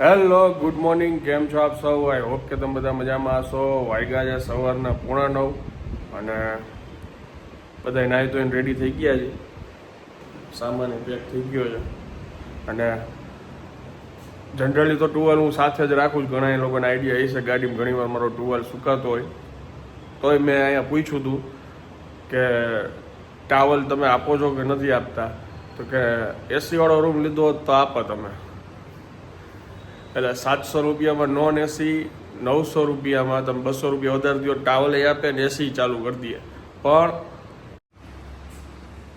Hello, good morning. કેમ છો આપ સૌ? આઈ હોપ કે તમે બધા મજામાં હશો. વાગ્યા છે સવારના પોણા નવ અને બધા નાહી ધોઈને રેડી થઈ ગયા છે. સામાન પેક થઈ ગયો છે. અને જનરલી તો ટુવેલ હું સાથે જ રાખું છું ઘણા લોકોને આઈડિયા એ છે ગાડીમાં ઘણીવાર મારો ટુવેલ સુકાતો હોય. તોય મેં અહીંયા પૂછ્યું હતું કે ટાવલ તમે આપો છો કે નથી આપતા? તો કે એસીવાળો રૂમ લીધો તો આપો તમે. એટલે સાતસો રૂપિયામાં નોન એસી નવસો રૂપિયામાં તમે બસો રૂપિયા વધારે દો ટાવલ એ આપે ને એસી ચાલુ કરી દઈએ. પણ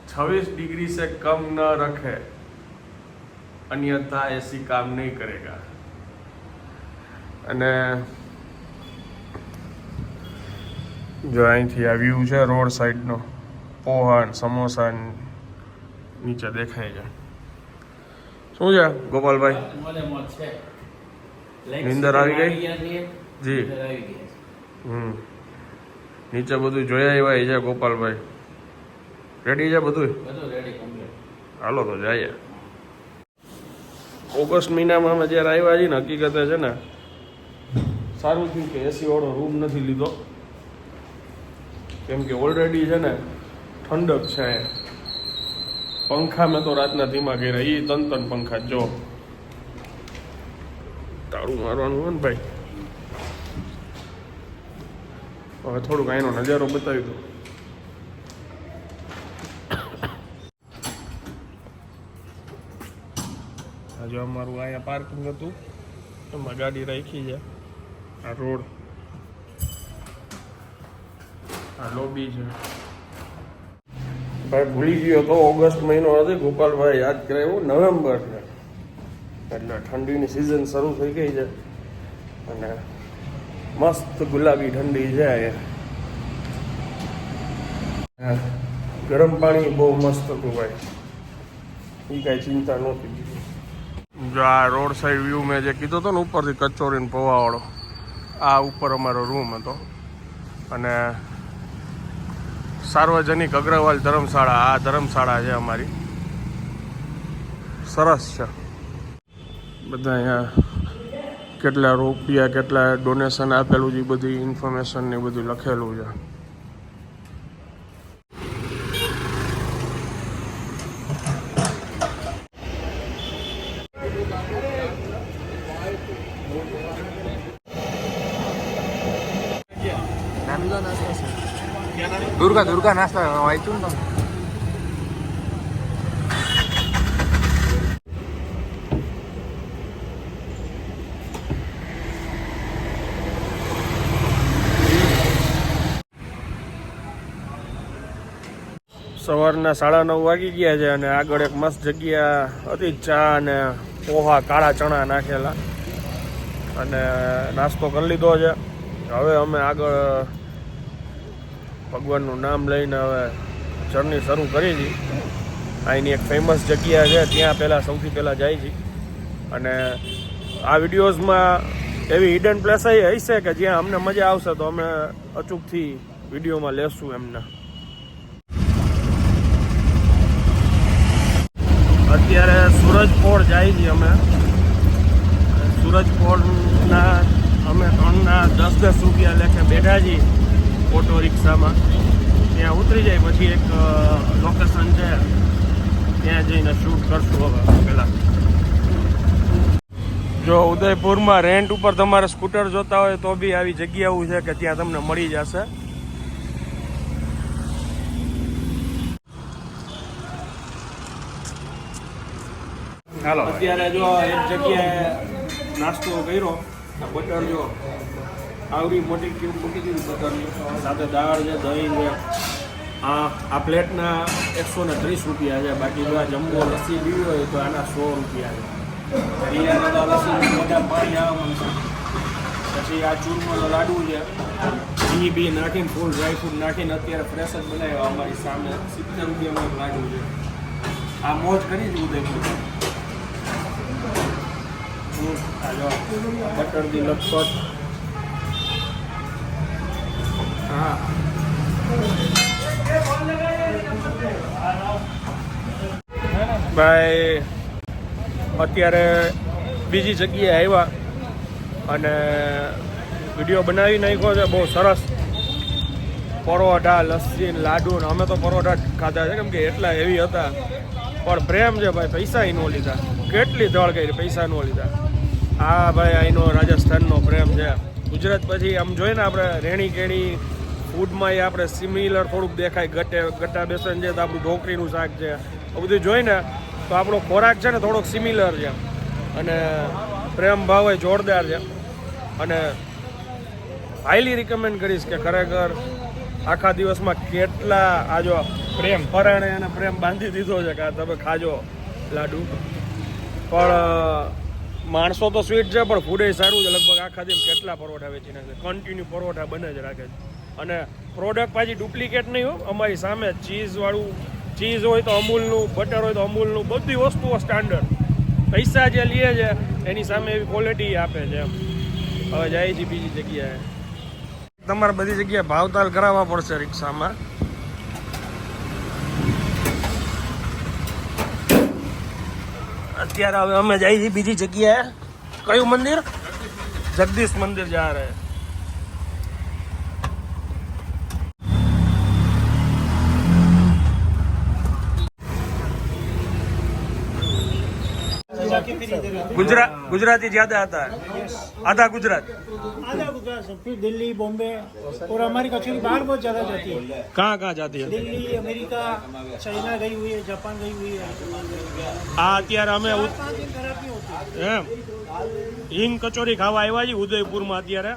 છવ્વીસ ડિગ્રી સે કમ ન રખે. અન્યથા એસી કામ નહીં કરેગા. અને જો અહીંથી આ વ્યૂ છે, રોડ સાઈડનો પોહાન સમોસા નીચે દેખાય છે. શું છે, ગોપાલભાઈ? નીંદર આવી ગઈ? જી. હમ. નીચે બધું જોયા આવ્યા છે ગોપાલભાઈ. રેડી છે બધું? હાલો તો જઈએ. ઓગસ્ટ મહિનામાં અમે જ્યારે આવ્યા છીએ ને હકીકતે છે ને સારું થયું કે એસી વાળો રૂમ નથી લીધો. કેમ કે ઓલરેડી છે ને ઠંડક છે. પંખા મેં તો રાતના ધીમા કર્યા. એ તન તન પંખા જો. તારું મારવાનું હોય ને ભાઈ. હવે થોડુંક અહીંનો નજારો બતાવી દઉં. જો અમારું અહીંયા પાર્કિંગ હતું. એમાં ગાડી રાખી છે. આ રોડ. આ લોબી છે. ભાઈ ભૂલી ગયો તો ઓગસ્ટ મહિનો હતી ગોપાલભાઈ યાદ કરાવ્યું. નવેમ્બર છે. એટલે ઠંડીની સિઝન શરૂ થઈ ગઈ છે. અને મસ્ત ગુલાબી ઠંડી છે અહીંયા. ગરમ પાણી બહુ મસ્ત હતું ભાઈ. એ કાંઈ ચિંતા નહોતી. જો આ રોડ સાઈડ વ્યૂ મેં જે કીધો હતો ને ઉપરથી કચોરીનો પૌવાવાળો, આ ઉપર અમારો રૂમ હતો. અને સાર્વજનિક અગ્રવાલ ધર્મશાળા, આ ધર્મશાળા છે અમારી. સરસ છે. બધા અહીંયા કેટલા રૂપિયા, કેટલા ડોનેશન આપેલું છે એ બધી ઇન્ફોર્મેશન ને બધું લખેલું છે. દુર્ગા દુર્ગા નાસ્તા વાંચ્યું ને સવારના સાડા નવ વાગી ગયા છે અને આગળ એક મસ્ત જગ્યા હતી ચા અને પોહા કાળા ચણા નાખેલા. અને નાસ્તો કરી લીધો છે. હવે અમે આગળ, ભગવાનનું નામ લઈને હવે જર્ની શરૂ કરી હતી અહીંની એક ફેમસ જગ્યા છે, ત્યાં પહેલાં સૌથી પહેલાં જાય છે. અને આ વિડીયોઝમાં એવી હિડન પ્લેસ હશે કે જ્યાં અમને મજા આવશે તો અમે અચૂકથી વિડીયોમાં લેશું એમને. અત્યારે સુરજપોળ જાય છીએ અમે. સુરજપોળના અમે ત્રણના દસ દસ રૂપિયા લેખે બેઠા છીએ ઓટો રિક્ષામાં. ત્યાં ઉતરી જાય, પછી એક લોકેશન છે. ત્યાં જઈને શૂટ કરશું હવે પહેલાં. જો ઉદયપુરમાં રેન્ટ ઉપર તમારે સ્કૂટર જોતા હોય તો બી આવી જગ્યાઓ છે કે ત્યાં તમને મળી જશે. અત્યારે જો એક જગ્યાએ નાસ્તો કર્યો બટર જો આવડી મોટી ક્યુબ મૂકી દીધી બટર સાથે દાળ છે, દહીં છે, આ આ પ્લેટના એકસો ને ત્રીસ રૂપિયા છે, બાકી જો આ જમ્બો લસ્સી પીવી હોય તો આના સો રૂપિયા છે. અહીંયા તો લસ્સી પાણી આવવાનું પછી આ ચૂરમાનો લાડુ છે. ઘી બી નાખીને ફૂલ ડ્રાયફ્રૂટ નાખીને અત્યારે ફ્રેશ જ બનાવ્યો અમારી સામે. સિત્તેર રૂપિયામાં લાડુ છે. આ મોજ કરી જ ઉદયપુર. બટર દી લખપત. હા. ભાઈ અત્યારે બીજી જગ્યાએ આવ્યા અને વીડિયો બનાવી નાખ્યો છે બહુ સરસ. પરોઠા લસ્સી લાડુ ને અમે તો પરોઠા જ ખાધા છે કેમ કે એટલા એવી હતા. પણ પ્રેમ છે ભાઈ પૈસા ન લીધા. કેટલી દળ કરી પૈસા ન લીધા. આ ભાઈ અહીંનો રાજસ્થાનનો પ્રેમ છે. ગુજરાત પછી આમ જોઈએ ને આપણે રેણી કેણી ફૂડમાં એ આપણે સિમિલર થોડુંક દેખાય. ગટે ગટ્ટા બેસન છે તો આપણું ઢોકળીનું શાક છે. આ બધું જોઈને તો આપણો ખોરાક છે ને થોડોક સિમિલર છે. અને પ્રેમ ભાવ એ જોરદાર છે. અને હાઈલી રિકમેન્ડ કરીશ કે ખરેખર આખા દિવસમાં કેટલા આ જો પ્રેમ. પરાણે અને પ્રેમ બાંધી દીધો છે કે તમે ખાજો લાડુ. પણ માણસો તો સ્વીટ છે, પણ ફૂડ સારું છે. લગભગ આખા દિન કેટલા પરોઠા વેચી નાખે કન્ટિન્યુ પરોઠા બને જ રાખે છે. અને પ્રોડક્ટ પાછી ડુપ્લિકેટ નહીં હોય અમારી સામે ચીઝવાળું ચીઝ હોય તો અમૂલનું બટર હોય તો અમૂલનું, બધી વસ્તુઓ સ્ટાન્ડર્ડ પૈસા જે લે છે, એની સામે એવી ક્વોલિટી આપે છે એમ. હવે જાય છે બીજી જગ્યાએ. તમારે બધી જગ્યાએ ભાવતાલ કરાવવા પડશે રિક્ષામાં. અત્યારે હવે અમે જઈએ બીજી જગ્યાએ. કયું મંદિર? જગદીશ મંદિર જા રહે. ગુજરાત ગુજરાતી જ્યાદા હતા આધા ગુજરાત आधा गुजरात से फिर दिल्ली बॉम्बे और हमारी कचौरी बाहर बहुत ज्यादा जाती है कहाँ कहाँ जाती है दिल्ली अमेरिका चाइना गई हुई है जापान गई हुई है આ અત્યારે અમે ઉ- पाँच दिन खराब नहीं होती એમ હિંગ કચોરી ખાવા આવ્યા છીએ ઉદયપુરમાં અત્યારે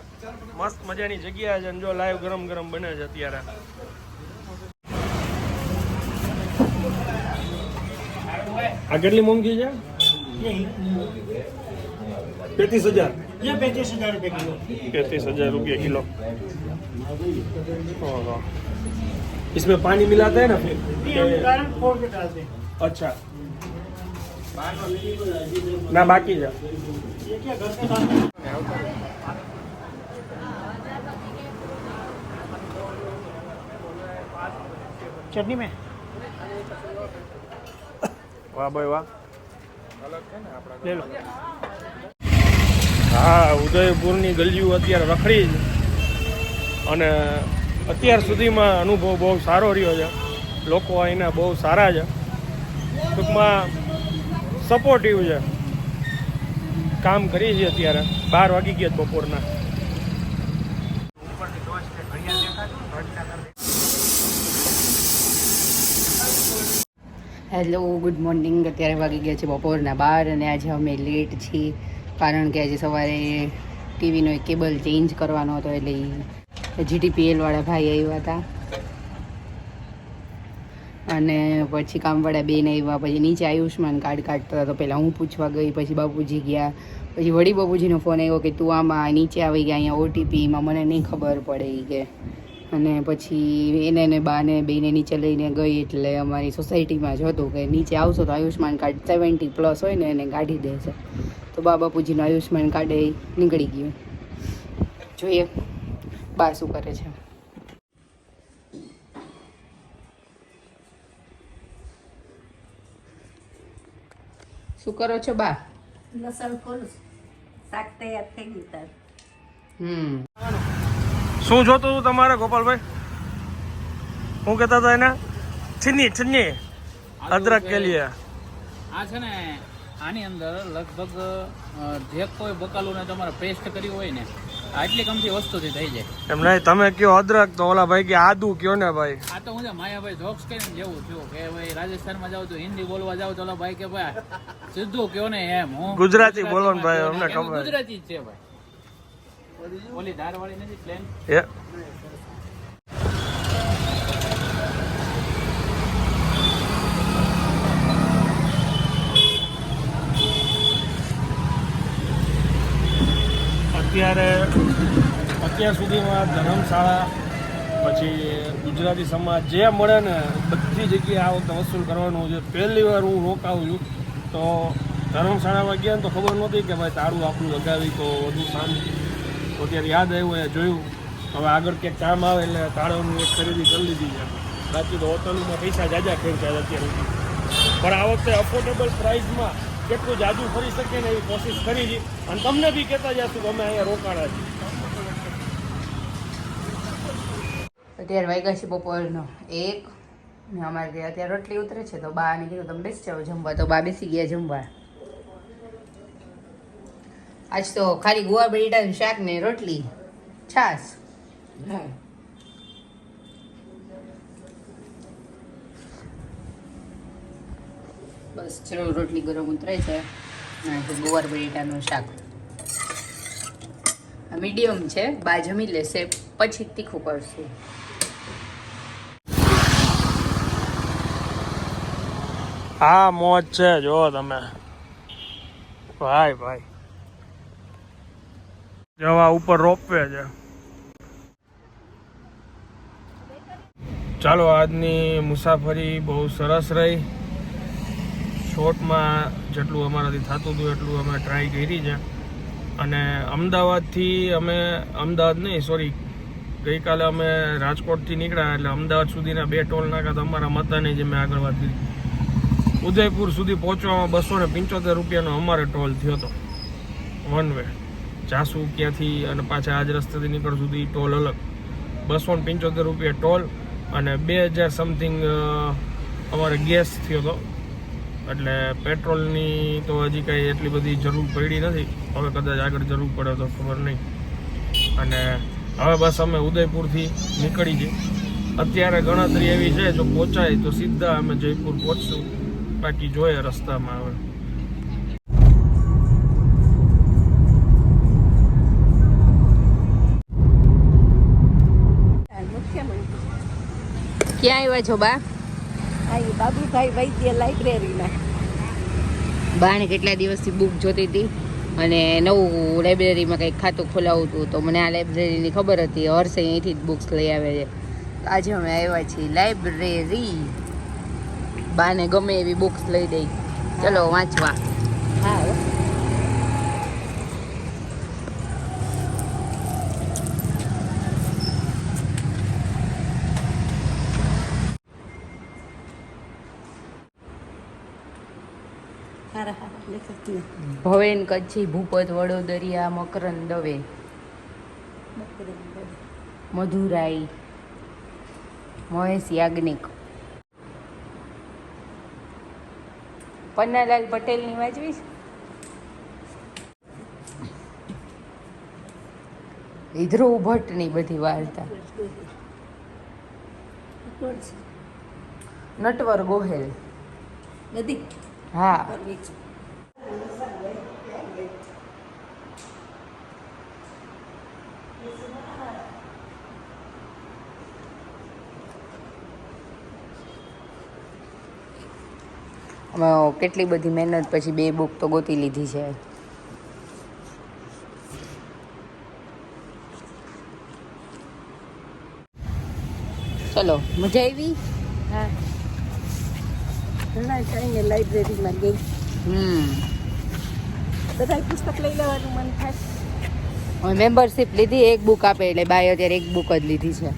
મસ્ત મજાની જગ્યા છે અને જો લાઈવ ગરમ ગરમ બને છે અત્યારે આ કેટલી મોંઘી છે ये पैंतीस हजार ये पैंतीस हजार रुपये किलो पैंतीस हजार रुपये किलो ओहो। इसमें पानी मिलाते हैं ना ये हम फिर कारण फोड़ के डालते हैं अच्छा ના બાકી છે ये क्या घर का काम है? चटनी में વાહ ભાઈ વાહ લે લો હા, ઉદયપુરની ગલીઓ અત્યારે રખડી જ અને અત્યાર સુધીમાં અનુભવ બહુ સારો રહ્યો છે. લોકો અહીંના બહુ સારા છે. ટૂંકમાં સપોર્ટિવ છે. કામ કરીએ છીએ અત્યારે. બાર વાગી ગયા છે બપોરના. હેલો ગુડ મોર્નિંગ અત્યારે વાગી ગયા છે બપોરના બાર અને આજે અમે લેટ છીએ. કારણ કે આજે સવારે ટીવીનો એક કેબલ ચેન્જ કરવાનો હતો એટલે જીટીપીએલવાળા ભાઈ આવ્યા હતા અને પછી કામવાળા બેન આવ્યા પછી નીચે આયુષ્માન કાર્ડ કાઢતા હતા. તો પહેલાં હું પૂછવા ગઈ, પછી બાપુજી ગયા. પછી વળી બાપુજીનો ફોન આવ્યો કે તું આમાં નીચે આવી ગયા, અહીંયા ઓટીપીમાં મને નહીં ખબર પડે કે. અને પછી એને ને બાને બેને નીચે લઈને ગઈ એટલે અમારી સોસાયટીમાં જ હતું કે નીચે આવશો તો આયુષ્માન કાર્ડ સેવન્ટી પ્લસ હોય ને એને કાઢી દેશે તો બા બાપુજીનું આયુષ્માન કાર્ડ એ નીકળી ગયું. જોઈએ બા શું કરે છે. શું કરો છો બા? લસણ ખોલું શાક તૈયાર થઈ ગયું હમ. શું જોતું હતું તમારે ગોપાલભાઈ? શું કહેતા હતા એના? છીની છીની અદરક કે લીએ આ છે ને આની અંદર લગભગ જે કોઈ બકાલું ને તમારે પેસ્ટ કર્યું હોય ને આટલી કમથી વસ્તુથી થઈ જાય. એમ નહીં તમે કયો અદરક? તો ઓલા ભાઈ કે આદુ કયો ને ભાઈ? આ તો હું છે માયાભાઈ જોક્સ કરીને જેવું થયું કે ભાઈ રાજસ્થાનમાં જાવ તો હિન્દી બોલવા જાવ તો ઓલા ભાઈ કે ભાઈ સીધું કયો ને એમ હું? ગુજરાતી બોલો ને ભાઈ, અમને ખબર. ગુજરાતી જ છે ભાઈ. ઓલી ધારવાળી નથી પ્લેન એ અત્યારે અત્યાર સુધીમાં ધર્મશાળા પછી ગુજરાતી સમાજ જે મળે ને બધી જગ્યાએ આ વખતે વસૂલ કરવાનું છે. પહેલી વાર હું રોકાવું છું. તો ધર્મશાળામાં ગયા ને તો ખબર નહોતી કે ભાઈ તારું આપણું લગાવી તો વધુ શાંતિ. તો અત્યારે યાદ આવ્યું એ જોયું. હવે આગળ ક્યાંક કામ આવે એટલે તાળાની એક ખરીદી કરી લીધી છે. બાકી તો હોટલમાં પૈસા જાજા ખેંચ્યા અત્યારે પણ આ વખતે અફોર્ડેબલ પ્રાઇસમાં કેટલું જાદુ ફરી શકે ને એવી કોશિશ કરી છે. અને તમને બી કહેતા જશું કે અમે અહીંયા રોકાણા છીએ. અત્યારે વાગ્યા છે બપોરનો એક ને અમારે ત્યાં અત્યારે રોટલી ઉતરે છે, તો બા કીધું, તમે બેસી જાઓ જમવા. તો બા બેસી ગયા જમવા. આજ તો ખાલી ગોવા બટેટાનું શાક ને રોટલી. છાસ. બસ ચલો રોટલી ગરમ ઉતરે છે. ગોવાર તો ગુવાર બટેટાનું શાક. મીડિયમ છે બા જમી લેશે પછી તીખું કરશું. હા મોજ છે જો તમે. ભાઈ ભાઈ. જવા ઉપર રોપવે છે. ચાલો, આજની મુસાફરી બહુ સરસ રહી. શોર્ટમાં જેટલું અમારાથી થતું હતું, એટલું અમે ટ્રાય કરી છે. અને અમદાવાદથી અમે, અમદાવાદ નહીં સોરી ગઈકાલે અમે રાજકોટથી નીકળ્યા, એટલે અમદાવાદ સુધીના બે ટોલ નાકા તો અમારા મતાની જે મેં આગળ વાત કરી. ઉદયપુર સુધી પહોંચવામાં બસો ને પંચોતેર રૂપિયાનો અમારે ટોલ થયો હતો. વન વે જાસુ ક્યાંથી અને પાછા આજ રસ્તેથી નીકળ સુધી ટોલ અલગ. બસો ને પંચોતેર રૂપિયા ટોલ અને બે હજાર સમથિંગ અમારે ગેસ થયો હતો એટલે પેટ્રોલની તો હજી કાંઈ એટલી બધી જરૂર પડી નથી. હવે કદાચ આગળ જરૂર પડે તો ખબર નહીં. અને હવે બસ અમે ઉદયપુરથી નીકળી જઈએ અત્યારે ગણતરી એવી છે, જો પહોંચાય તો સીધા અમે જયપુર પહોંચશું. બાકી જોઈએ રસ્તામાં હવે. ક્યાં આવ્યા છો બા? બાબુભાઈ વૈદ્ય લાઇબ્રેરીમાં બાને કેટલા દિવસથી બુક જોતી હતી અને નવું લાઇબ્રેરીમાં કંઈક ખાતું ખોલાવું હતું તો મને આ લાઇબ્રેરીની ખબર હતી. હર્ષે અહીંથી જ બુક્સ લઈ આવે છે. આજે અમે આવ્યા છીએ લાઇબ્રેરી બાને ગમે એવી બુક્સ લઈ દઈ. ચલો વાંચવા. હા હો. હારા હારા લેખક ને ભવેન કચ્છી ભૂપત વડોદરિયા મકરંદ દવે. મધુરાઈ મહેશ યાજ્ઞિક. પન્નાલાલ પટેલની વાંચવી ધ્રુવ ભટ્ટની બધી વાર્તા. નટવર ગોહેલ. બધી હા. કેટલી બધી મહેનત પછી બે બુક તો ગોતી લીધી છે. ચલો મજા આવી? હા. ઘણા લાઇબ્રેરીમાં ગઈ. હમ. બધા પુસ્તક લઈ લેવાનું મન થાય. મેમ્બરશિપ લીધી એક બુક આપે એટલે બાય અત્યારે એક બુક જ લીધી છે.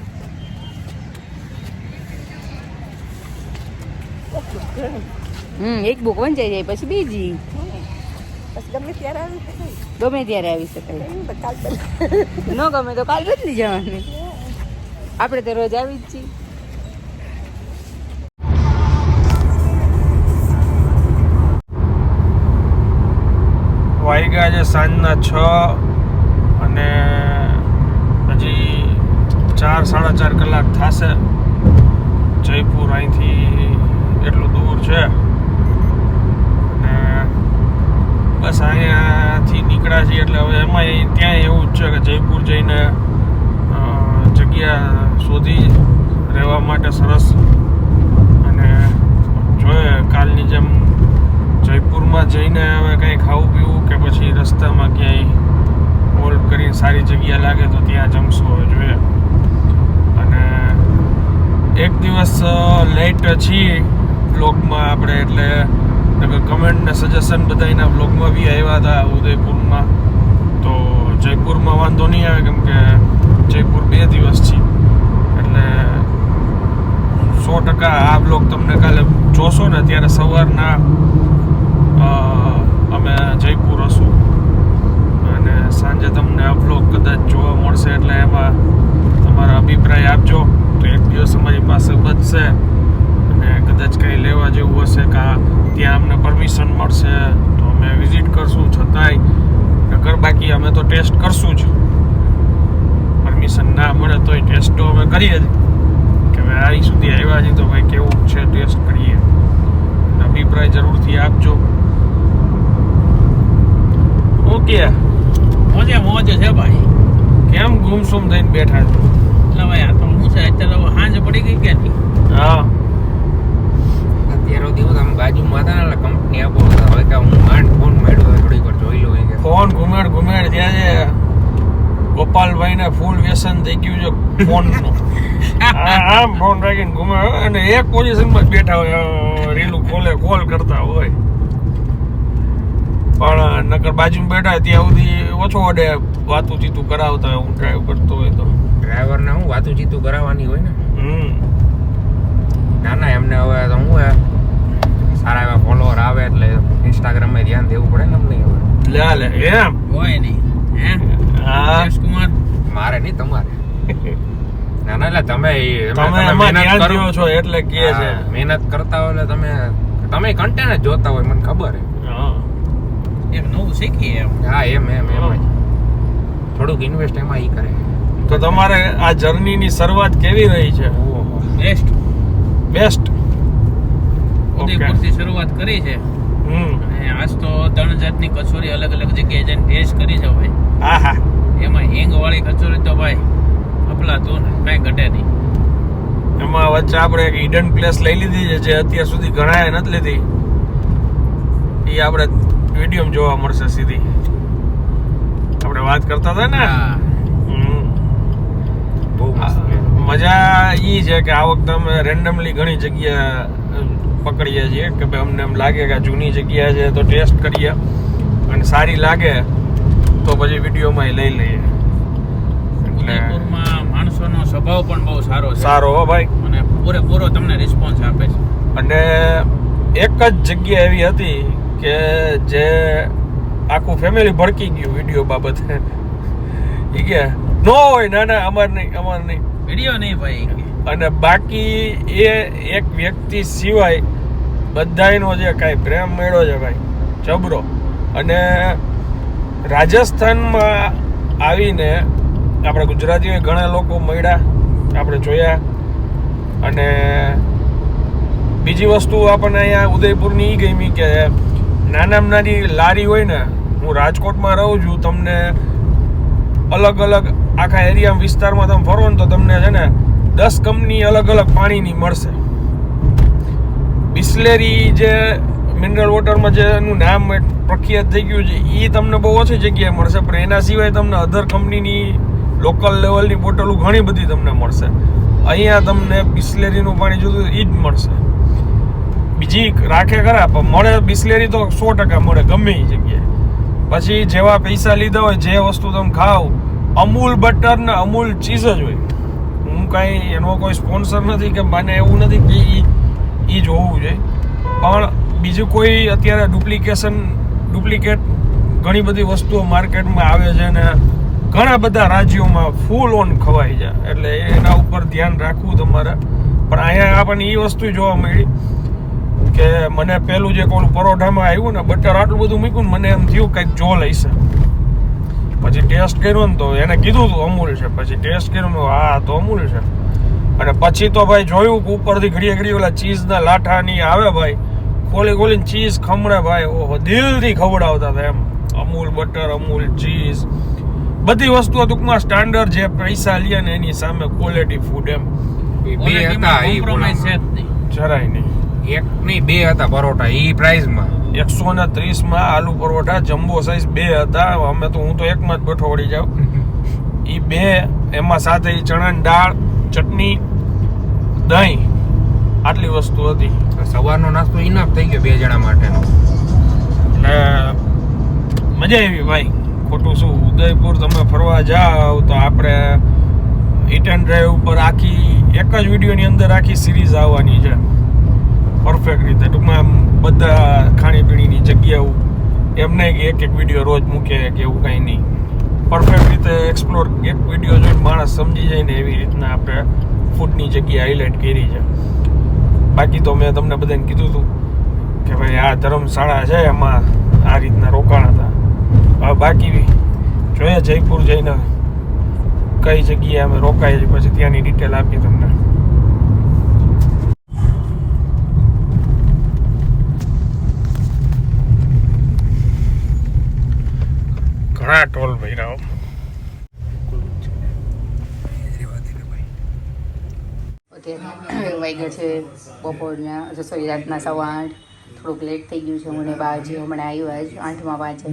હમ એક બુક વંચાઈ જાય પછી બીજી. ગમે ત્યારે આવી શકાય. ગમે ત્યારે આવી શકાય. ન ગમે તો કાલ બદલી જવાની. આપણે તો રોજ આવી જ છીએ. વાગ્યા આજે સાંજના છ અને હજી ચાર, સાડા ચાર કલાક થશે. જયપુર અહીંથી એટલું દૂર છે. અને બસ અહીંયાથી નીકળ્યા છીએ એટલે હવે એમાં ત્યાં એવું જ છે કે જયપુર જઈને જગ્યા શોધી રહેવા માટે સરસ. અને જોઈએ, કાલની જેમ જયપુરમાં જઈને હવે કંઈ ખાવું પીવું કે પછી રસ્તામાં ક્યાંય હોલ કરીને સારી જગ્યા લાગે તો ત્યાં જમશું હવે જોઈએ. અને એક દિવસ લેટ છીએ બ્લોગમાં આપણે એટલે કમેન્ટ ને સજેશન બધા એના બ્લોગમાં બી આવ્યા હતા ઉદયપુરમાં. તો જયપુરમાં વાંધો નહીં આવે કેમ કે જયપુર બે દિવસ છે. એટલે સો ટકા આ બ્લોગ તમને કાલે જોશો ને ત્યારે સવારના અમે જયપુર હશું. અને સાંજે તમને આ કદાચ જોવા મળશે એટલે એમાં તમારા અભિપ્રાય આપજો. તો એક દિવસ અમારી પાસે બચશે. અને કદાચ કંઈ લેવા જેવું હશે કે આ ત્યાં અમને પરમિશન મળશે, તો અમે વિઝિટ કરશું. છતાંય નકર બાકી અમે તો ટેસ્ટ કરશું જ. પરમિશન ના મળે તોય ટેસ્ટ તો અમે કરીએ જ. કે હવે અહીં સુધી આવ્યા છીએ તો ભાઈ કેવું છે ટેસ્ટ કરીએ. અભિપ્રાય જરૂરથી આપજો. ઓકે. મોજે મોજે છે ભાઈ. કેમ ગુમસુમ થઈને બેઠા છો? એટલે ભાઈ આ તો હું છે અત્યારે હવે સાંજ પડી ગઈ કે નહીં? હા. અત્યાર દિવસ આમ બાજુમાં હતા ને એટલે કંપની આપો હવે કે હું માંડ ફોન મેળવ્યો થોડીક વાર જોઈ લઉં કે ફોન ઘુમેડ ઘુમેડ ત્યાં છે ગોપાલભાઈ ને ફૂલ વ્યસન થઈ ગયું છે ફોનનું આમ ફોન રાખીને ઘુમે અને એક પોઝિશનમાં બેઠા હોય રીલું ખોલે કોલ કરતા હોય. પણ નકર બાજુમાં બેઠા હોય ત્યાં સુધી ઓછો વડે વાતું ચીતું કરાવતા હોય હું ડ્રાઈવ કરતો હોય તો. ડ્રાઈવરને હું વાતું ચીતું કરાવવાની હોય ને? હમ. ના ના એમને હવે તો હું હે, સારા એવા ફોલોવર આવે એટલે ઇન્સ્ટાગ્રામમાં ધ્યાન દેવું પડે ને અમને હવે. લે લે એમ? હોય નહીં. હે? હા. કુમાર મારે નહીં તમારે. ના ના એટલે તમે મહેનત કરો. છો એટલે કે છે. મહેનત કરતા હોય એટલે તમે તમે કન્ટેન્ટ જોતા હોય મને ખબર હા. એક નવું શીખીએ એમ. હા એમ એમ એમ જ. થોડુંક ઇન્વેસ્ટ એમાં એ કરે. તો તમારે આ જર્નીની શરૂઆત કેવી રહી છે? ઓહો. બેસ્ટ બેસ્ટ ઉદયપુરથી શરૂઆત કરી છે. હમ. અને આજ તો ત્રણ જાતની કચોરી અલગ અલગ જગ્યાએ જઈને ટેસ્ટ કરી છે ભાઈ. આહા. એમાં હિંગ વાળી કચોરી તો ભાઈ અપલા તો કઈ ઘટે નહીં. એમાં વચ્ચે આપણે એક હિડન પ્લેસ લઈ લીધી છે જે અત્યાર સુધી ઘણાએ નથી લીધી. એ આપણે વીડિયો જોવા મળશે સીધી. આપણે વાત કરતા હતા ને? બહુ મજા એ છે કે આ વખતે અમે રેન્ડમલી ઘણી જગ્યા પકડીએ છીએ કે ભાઈ અમને એમ લાગે કે જૂની જગ્યા છે તો ટેસ્ટ કરીએ. અને સારી લાગે તો પછી વિડીયોમાં લઈ લઈએ. એટલે ઉદયપુરમાં માણસોનો સ્વભાવ પણ બહુ સારો છે. સારો હો ભાઈ. અને પૂરેપૂરો તમને રિસ્પોન્સ આપે છે. અને એક જ જગ્યા એવી હતી કે જે આખું ફેમિલી ભડકી ગયું વીડિયો બાબતે. એ કે નો હોય ના ના અમાર નહીં અમાર નહીં. વીડિયો નહીં ભાઈ અને બાકી એ એક વ્યક્તિ સિવાય બધાયનો જે કાંઈ પ્રેમ મેળો છે ભાઈ જબરો. અને રાજસ્થાનમાં આવીને આપણે ગુજરાતીઓ ઘણા લોકો મળ્યા આપણે જોયા. અને બીજી વસ્તુ આપણને અહીંયા ઉદયપુરની એ ગમી કે નાનામાં નાની લારી હોય ને, હું રાજકોટમાં રહું છું, તમને અલગ અલગ આખા એરિયા વિસ્તારમાં તમે ફરો ને તો તમને છે ને દસ કંપની અલગ અલગ પાણીની મળશે. બિસ્લેરી જે મિનરલ વોટરમાં જે એનું નામ પ્રખ્યાત થઈ ગયું છે એ તમને બહુ ઓછી જગ્યાએ મળશે, પણ એના સિવાય તમને અધર કંપનીની લોકલ લેવલની બોટલો ઘણી બધી તમને મળશે. અહીંયા તમને બિસ્લેરીનું પાણી જોતું એ જ મળશે. બીજી રાખે ખરા, પણ મળે બિસ્લેરી તો સો ટકા મળે, ગમે એ જગ્યાએ. પછી જેવા પૈસા લીધા હોય, જે વસ્તુ તમે ખાવ અમૂલ બટર ને અમૂલ ચીઝ જ હોય. હું કાંઈ એનો કોઈ સ્પોન્સર નથી કે મને એવું નથી કે એ એ જોવું જોઈએ. પણ બીજું કોઈ અત્યારે ડુપ્લિકેશન, ડુપ્લિકેટ ઘણી બધી વસ્તુઓ માર્કેટમાં આવે છે ને ઘણા બધા રાજ્યોમાં ફૂલ ઓન ખવાય જાય. એટલે એના ઉપર ધ્યાન રાખવું તમારે. પણ અહીંયા આપણને એ વસ્તુ જોવા મળી. કે મને પેલું જે કોલું પરોઠામાં આવ્યું ને બટર આટલું બધું મૂક્યું ને મને એમ થયું કંઈક જો લઈશે. પછી ટેસ્ટ કર્યો ને તો એને કીધું હતું અમૂલ છે. પછી ટેસ્ટ કર્યો હા તો અમૂલ છે. અને પછી તો ભાઈ જોયું કે ઉપરથી ઘડીએ ઘડીએ ઓલા ચીઝના લાઠાની આવે ભાઈ. ખોલી ખોલીને ચીઝ ખમણે ભાઈ. ઓહો દિલથી ખવડાવતા હતા એમ. Amul butter Amul cheese. બધી વસ્તુઓ ટૂંકમાં સ્ટાન્ડર્ડ જે પૈસા લે ને એની સામે ક્વોલિટી ફૂડ એમ. જરાય નહીં. એક નહીં બે હતા પરોઠા એ પ્રાઇઝમાં એકસો ને ત્રીસમાં આલુ પરોઠા જમ્બો સાઈઝ બે હતા. અમે તો હું તો એકમાં જ બેઠો વળી જાઉં. એ બે એમાં સાથે ચણાની દાળ ચટણી દહીં આટલી વસ્તુ હતી. સવારનો નાસ્તો ઇનફ થઈ ગયો બે જણા માટેનો એટલે મજા આવી ભાઈ. ખોટું શું? ઉદયપુર તમે ફરવા જાઓ તો આપણે હિટ એન્ડ ડ્રાઈવ ઉપર આખી એક જ વિડીયોની અંદર આખી સિરીઝ આવવાની છે. પરફેક્ટ રીતે. ટૂંકમાં બધા ખાણીપીણીની જગ્યાઓ એમને કે એક એક વીડિયો રોજ મૂકે કે એવું કંઈ નહીં. પરફેક્ટ રીતે એક્સપ્લોર એક વીડિયો જોઈને માણસ સમજી જાય ને એવી રીતના આપણે ફૂડની જગ્યા હાઇલાઇટ કરી છે. બાકી તો મેં તમને બધાને કીધું હતું કે ભાઈ આ ધર્મશાળા છે એમાં આ રીતના રોકાણ હતા. હવે બાકી જોઈએ જયપુર જઈને કઈ જગ્યાએ અમે રોકાઈએ પછી ત્યાંની ડિટેલ આપી તમને. ઘણા ટોલ ભર્યા વાગ્યા છે બપોરના સોરી રાતના સવા આઠ. થોડુંક લેટ થઈ ગયું છે મને બા હમણાં આવ્યા છે, આઠમાં વાંચે.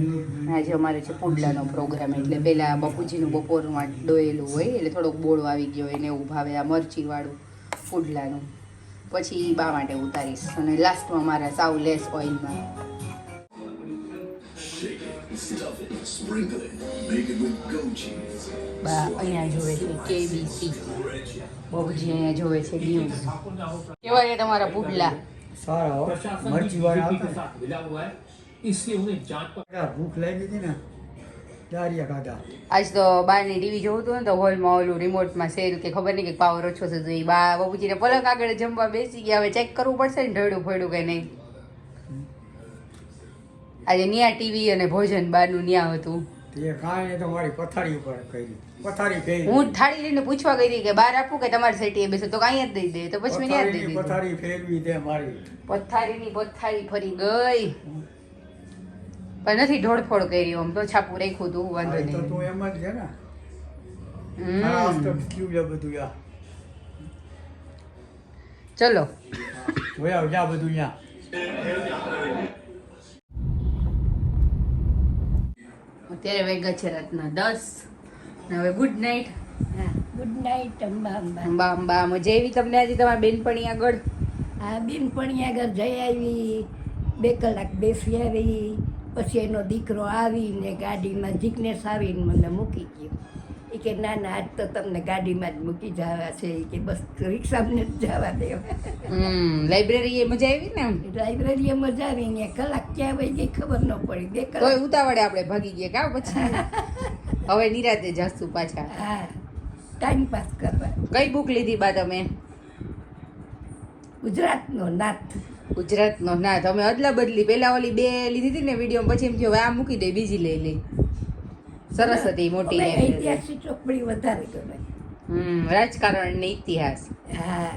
આજે અમારે છે પુડલાનો પ્રોગ્રામ એટલે પહેલાં બાપુજીનું બપોરમાં ડોયેલું હોય, એટલે થોડોક બોળો આવી ગયો હોય ને એવું ભાવે, આ મરચીવાળું પુડલાનું. પછી બા માટે ઉતારીશ. અને લાસ્ટમાં મારા સાવ લેસ ઓઇલમાં બા અહીંયા જોવે છે કેબીસી બાપુજી અહીંયા જોવે છે ન્યૂઝ કેવા છે તમારા પુડલા સારા મરચી વાળા ખાધા. આજ તો બારની ટીવી જોવું હતું ને તો હોલમાં ઓલું રિમોટમાં સેલ કે ખબર નહીં કે પાવર ઓછો છે તો એ બા બાપુજીને પલક આગળ જમવા બેસી ગયા. હવે ચેક કરવું પડશે ને ઢળ્યું ફળ્યું કે નહીં? આજે ન્યા ટીવી અને ભોજન બારનું ન્યા હતું. તે કાંઈ તો મારી પથારી ઉપર કરી. પથારી કરી હું થાળી લઈને પૂછવા ગઈ કે બાર આપું કે તમારી સેટી બેસો તો કાંઈ જ દઈ દે તો પછી મેં જ દઈ પથારી ફેરવી દે મારી. પથારીની પથારી ફરી ગઈ. પણ નથી ઢોળફોડ કરી આમ તો છાપું રાખ્યું હતું વાંધો નહીં તો તું એમ જ છે ને. બધું યા. ચલો. જોયા બધું યા અત્યારે વાગ્યા છે રાતના દસ. હવે good night good night Amba Amba. Amba Amba મજા આવી તમને આજે તમારા બેનપણી આગળ. હા બેનપણી આગળ જઈ આવી બે કલાક બેસી આવી પછી એનો દીકરો આવીને ગાડીમાં જીગ્નેશ આવીને મને મૂકી ગયો. એ કે ના ના આજ તો તમને ગાડીમાં જ મૂકી જવા છે. એ કે બસ રિક્ષામાં જ જવા દેવા લાઇબ્રેરી એ મજા આવી ને લાઇબ્રેરીએ મજા આવી ને કલાક ક્યાં વહી ગઈ ખબર ન પડી બે કલાક. ઉતાવળે આપણે ભાગી ગયા કા પછી. હવે નિરાતે જશું પાછા. હા ટાઈમ પાસ કરવા. કઈ બુક લીધી બા તમે? ગુજરાતનો નાથ. ગુજરાતનો નાથ. તમે અદલા બદલી પેલા ઓલી બે લીધી હતી ને વીડિયો પછી એમ થયું આ મૂકી દે બીજી લઈ લે. સરસ હતી મોટી ઐતિહાસિક ચોપડી વધારે ગમે. હમ રાજકારણ ને ઇતિહાસ. હા.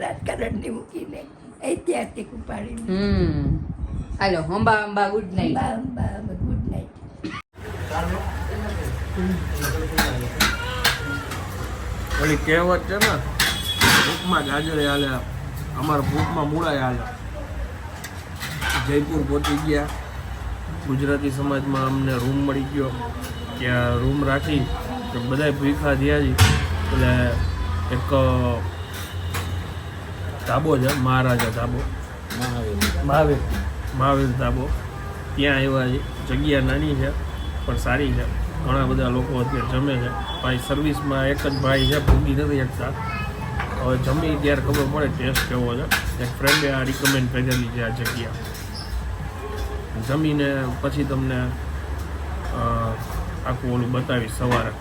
રાજકારણની મૂકીને ઐતિહાસિક ઉપાડી. હમ. હાલો Amba Amba good night Amba Amba good night ઓલી કહેવત છે ને ભૂખમાં ગાજરે હાલે અમારા ભૂખમાં મૂળાય હાલે. જયપુર પહોંચી ગયા. ગુજરાતી સમાજમાં અમને રૂમ મળી ગયો. ત્યાં રૂમ રાખી તો બધા ભૂખા થયા છે એટલે એક ધાબો છે મહારાજા ધાબો. મહાવીર. મહાવીર ધાબો. ત્યાં આવ્યા છે જગ્યા નાની છે પણ સારી છે. ઘણા બધા લોકો અત્યારે જમે છે. ભાઈ સર્વિસમાં એક જ ભાઈ છે ભૂગી નથી શકતા હવે જમી ત્યારે ખબર પડે ટેસ્ટ કેવો છે. એક ફ્રેન્ડે આ રિકમેન્ડ કરેલી છે આ જગ્યા. જમીને પછી તમને આખું ઓલું બતાવીશ સવારે.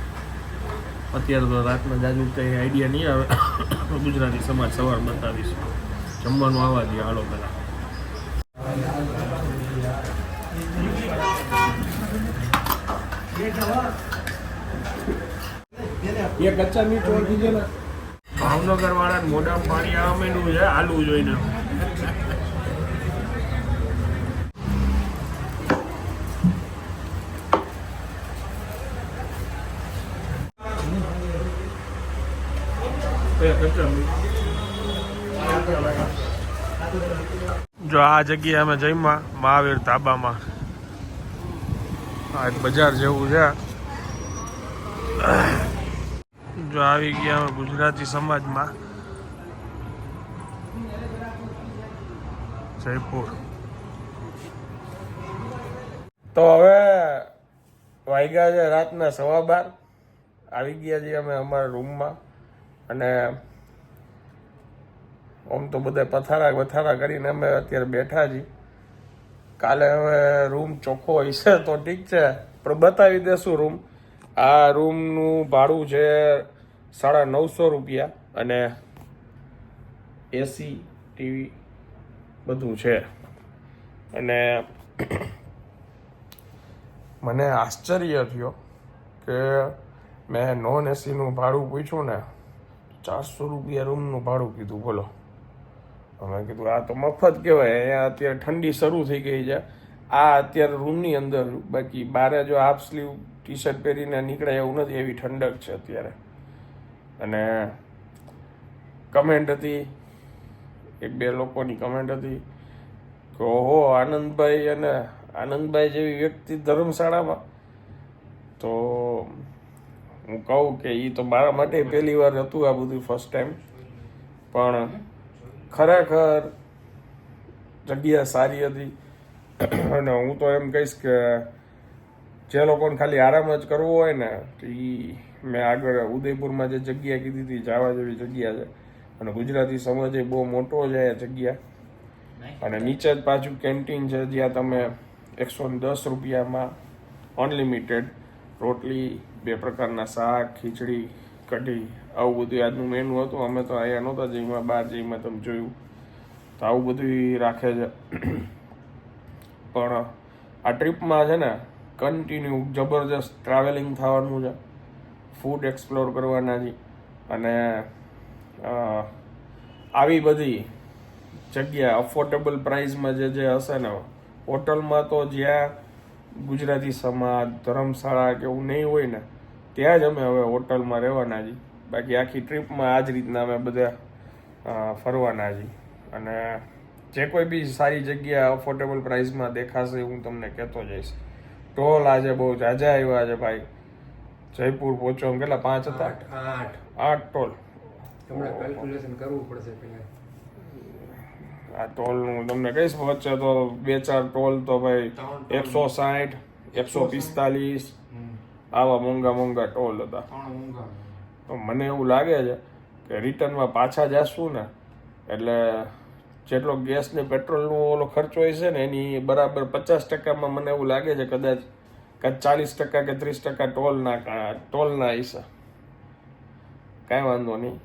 અત્યારે તો રાતના જાજુ કંઈ આઈડિયા નહીં આવે. ગુજરાતી સમાજ સવાર બતાવીશ. જમવાનું આવવા દે હાલો પહેલાં ભાવનગર વાળા મોઢામાં પાણી આવવા માંડ્યું છે આલુ જોઈને. જો આ જગ્યાએ અમે જઈમાં મહાવીર ધાબામાં. આ બજાર જેવું છે. જો આવી ગયા અમે ગુજરાતી સમાજમાં. જયપુર. તો હવે વાગ્યા છે રાતના સવા બાર. આવી ગયા છીએ અમે અમારા રૂમમાં. અને આમ તો બધા પથારા વથારા કરીને અમે અત્યારે બેઠા છીએ. કાલે હવે રૂમ ચોખ્ખો હશે તો ઠીક છે, પણ બતાવી દેશું રૂમ. આ રૂમનું ભાડું છે સાડા નવસો રૂપિયા અને એસી, ટીવી બધું છે. અને મને આશ્ચર્ય થયો કે મેં નોન એસીનું ભાડું પૂછ્યું ને, ચારસો રૂપિયા રૂમનું ભાડું કીધું, બોલો. અમે કીધું, આ તો મફત કહેવાય, અહીંયા અત્યારે ઠંડી શરૂ થઈ ગઈ છે. આ અત્યારે રૂમની અંદર બાકી બારે જો હાફ સ્લીવ ટી શર્ટ પહેરીને નીકળે એવું નથી, એવી ઠંડક છે અત્યારે. અને કમેન્ટ હતી, એક બે લોકોની કમેન્ટ હતી કે, ઓહો, આનંદભાઈ અને આનંદભાઈ જેવી વ્યક્તિ ધર્મશાળામાં. તો હું કહું કે એ તો મારા માટે પહેલી વાર હતું આ બધું ફર્સ્ટ ટાઈમ પણ ખરેખર જગ્યા સારી હતી. અને હું તો એમ કહીશ કે જે લોકોને ખાલી આરામ જ કરવો હોય ને તો એ મેં આગળ ઉદયપુરમાં જે જગ્યા કીધી હતી જવા જેવી જગ્યા છે. અને ગુજરાતી સમાજ એ બહુ મોટો છે એ જગ્યા. અને નીચે જ પાછું કેન્ટીન છે જ્યાં તમે એકસો દસ રૂપિયામાં અનલિમિટેડ રોટલી બે પ્રકારના શાક ખીચડી કઢી આવું બધું આજનું મેનુ હતું. અમે તો અહીંયા નહોતા જઈમાં બહાર જઈમાં તમે જોયું. તો આવું બધું રાખે છે. પણ આ ટ્રીપમાં છે ને કન્ટિન્યુ જબરજસ્ત ટ્રાવેલિંગ થવાનું છે. ફૂડ એક્સપ્લોર કરવાના છે. અને આવી બધી જગ્યા અફોર્ડેબલ પ્રાઇસમાં જે જે હશે ને હોટલમાં તો જ્યાં ગુજરાતી સમાજ, ધર્મશાળા કે એવું નહીં હોય ને ત્યાં જ અમે હવે હોટલમાં રહેવાના છીએ બાકી આખી ટ્રીપમાં આ જ રીતના અમે બધા ફરવાના છીએ અને જે કોઈ બી સારી જગ્યા અફોર્ડેબલ પ્રાઇસમાં દેખાશે હું તમને કહેતો જઈશ. ટોલ આજે બહુ જાજા આવ્યા છે ભાઈ. જયપુર પહોંચો કેટલા પાંચ હતા? આઠ આઠ. ટોલ. કેલ્ક્યુલેશન કરવું પડશે આ ટોલનું તમને કહીશ વચ્ચે તો બે ચાર ટોલ તો ભાઈ એકસો સાઠ એકસો પિસ્તાલીસ આવા મોંઘા મોંઘા ટોલ હતા. તો મને એવું લાગે છે કે રિટર્નમાં પાછા જશું ને એટલે જેટલો ગેસ ને પેટ્રોલનો ઓલો ખર્ચો હોય છે ને એની બરાબર પચાસ ટકામાં મને એવું લાગે છે કદાચ કદાચ ચાલીસ ટકા કે ત્રીસ ટકા ટોલના ટોલના હિસ્સા. કાંઈ વાંધો નહીં.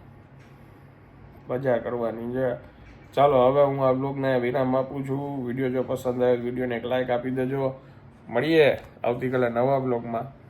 મજા કરવાની છે. ચાલો હવે હું આ બ્લોગને વિરામ આપું છું. વીડિયો જો પસંદ આવે વિડીયોને એક લાઇક આપી દેજો. મળીએ આવતીકાલે નવા બ્લોગમાં